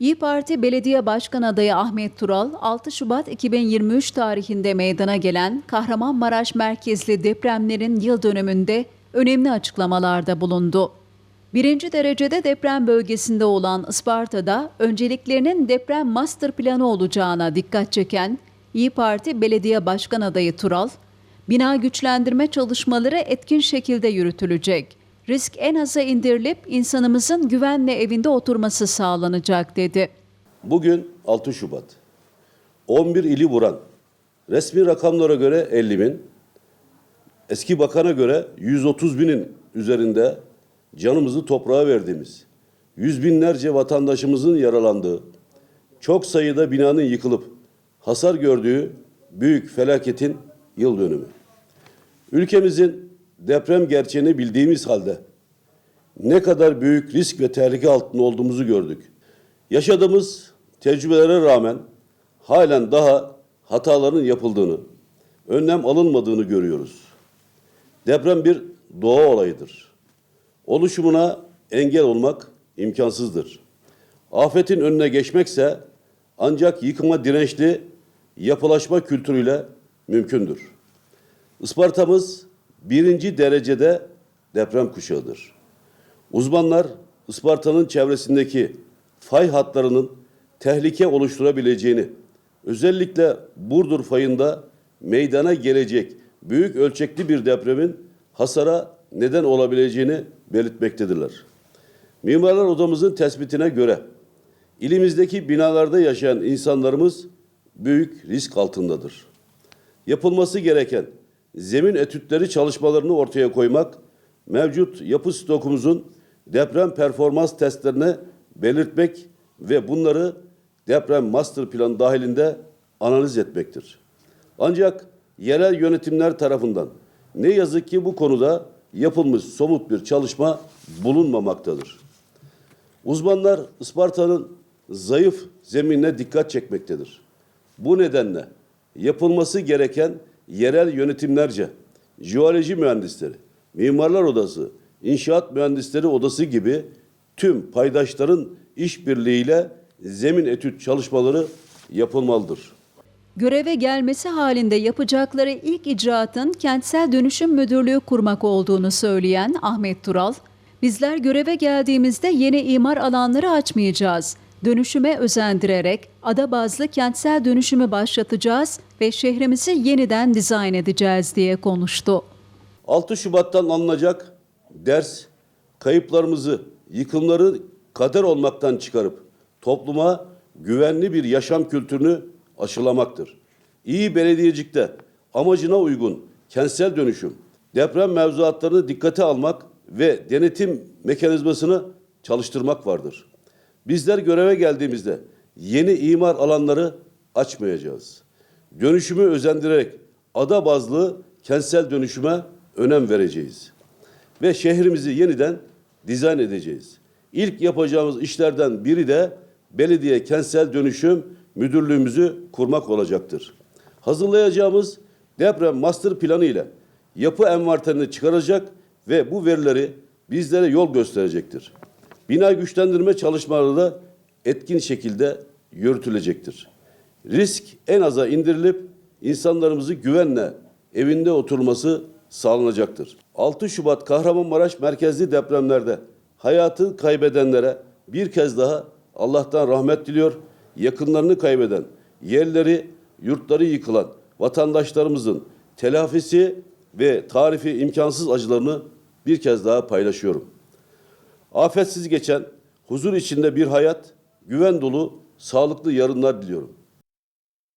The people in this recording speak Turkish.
İyi Parti Belediye Başkan adayı Ahmet Tural, 6 Şubat 2023 tarihinde meydana gelen Kahramanmaraş merkezli depremlerin yıl dönümünde önemli açıklamalarda bulundu. Birinci derecede deprem bölgesinde olan Isparta'da önceliklerinin deprem master planı olacağına dikkat çeken İyi Parti Belediye Başkan adayı Tural, bina güçlendirme çalışmaları etkin şekilde yürütülecek. Risk en aza indirilip insanımızın güvenle evinde oturması sağlanacak dedi. Bugün 6 Şubat. 11 ili vuran, resmi rakamlara göre 50 bin, eski bakana göre 130 binin üzerinde canımızı toprağa verdiğimiz, yüz binlerce vatandaşımızın yaralandığı, çok sayıda binanın yıkılıp hasar gördüğü büyük felaketin yıl dönümü. Ülkemizin deprem gerçeğini bildiğimiz halde ne kadar büyük risk ve tehlike altında olduğumuzu gördük. Yaşadığımız tecrübelere rağmen halen daha hataların yapıldığını, önlem alınmadığını görüyoruz. Deprem bir doğa olayıdır. Oluşumuna engel olmak imkansızdır. Afetin önüne geçmekse ancak yıkıma dirençli yapılaşma kültürüyle mümkündür. Isparta'mız birinci derecede deprem kuşağıdır. Uzmanlar Isparta'nın çevresindeki fay hatlarının tehlike oluşturabileceğini, özellikle Burdur fayında meydana gelecek büyük ölçekli bir depremin hasara neden olabileceğini belirtmektedirler. Mimarlar Odamızın tespitine göre ilimizdeki binalarda yaşayan insanlarımız büyük risk altındadır. Yapılması gereken zemin etütleri çalışmalarını ortaya koymak, mevcut yapı stokumuzun deprem performans testlerine belirtmek ve bunları deprem master planı dahilinde analiz etmektir. Ancak yerel yönetimler tarafından ne yazık ki bu konuda yapılmış somut bir çalışma bulunmamaktadır. Uzmanlar Isparta'nın zayıf zeminine dikkat çekmektedir. Bu nedenle yapılması gereken yerel yönetimlerce, jeoloji mühendisleri, mimarlar odası, inşaat mühendisleri odası gibi tüm paydaşların işbirliğiyle zemin etüt çalışmaları yapılmalıdır. Göreve gelmesi halinde yapacakları ilk icraatın kentsel dönüşüm müdürlüğü kurmak olduğunu söyleyen Ahmet Tural, bizler göreve geldiğimizde yeni imar alanları açmayacağız. Dönüşüme özendirerek ada bazlı kentsel dönüşümü başlatacağız ve şehrimizi yeniden dizayn edeceğiz diye konuştu. 6 Şubat'tan alınacak ders kayıplarımızı, yıkımları kader olmaktan çıkarıp topluma güvenli bir yaşam kültürünü aşılamaktır. İyi belediyecikte amacına uygun kentsel dönüşüm, deprem mevzuatlarını dikkate almak ve denetim mekanizmasını çalıştırmak vardır. Bizler göreve geldiğimizde yeni imar alanları açmayacağız. Dönüşümü özendirerek ada bazlı kentsel dönüşüme önem vereceğiz. Ve şehrimizi yeniden dizayn edeceğiz. İlk yapacağımız işlerden biri de belediye kentsel dönüşüm müdürlüğümüzü kurmak olacaktır. Hazırlayacağımız deprem master planı ile yapı envanterini çıkaracak ve bu verileri bizlere yol gösterecektir. Bina güçlendirme çalışmaları da etkin şekilde yürütülecektir. Risk en aza indirilip insanlarımızı güvenle evinde oturması sağlanacaktır. 6 Şubat Kahramanmaraş merkezli depremlerde hayatı kaybedenlere bir kez daha Allah'tan rahmet diliyor. Yakınlarını kaybeden, yerleri, yurtları yıkılan vatandaşlarımızın telafisi ve tarifi imkansız acılarını bir kez daha paylaşıyorum. Afetsiz geçen, huzur içinde bir hayat, güven dolu, sağlıklı yarınlar diliyorum.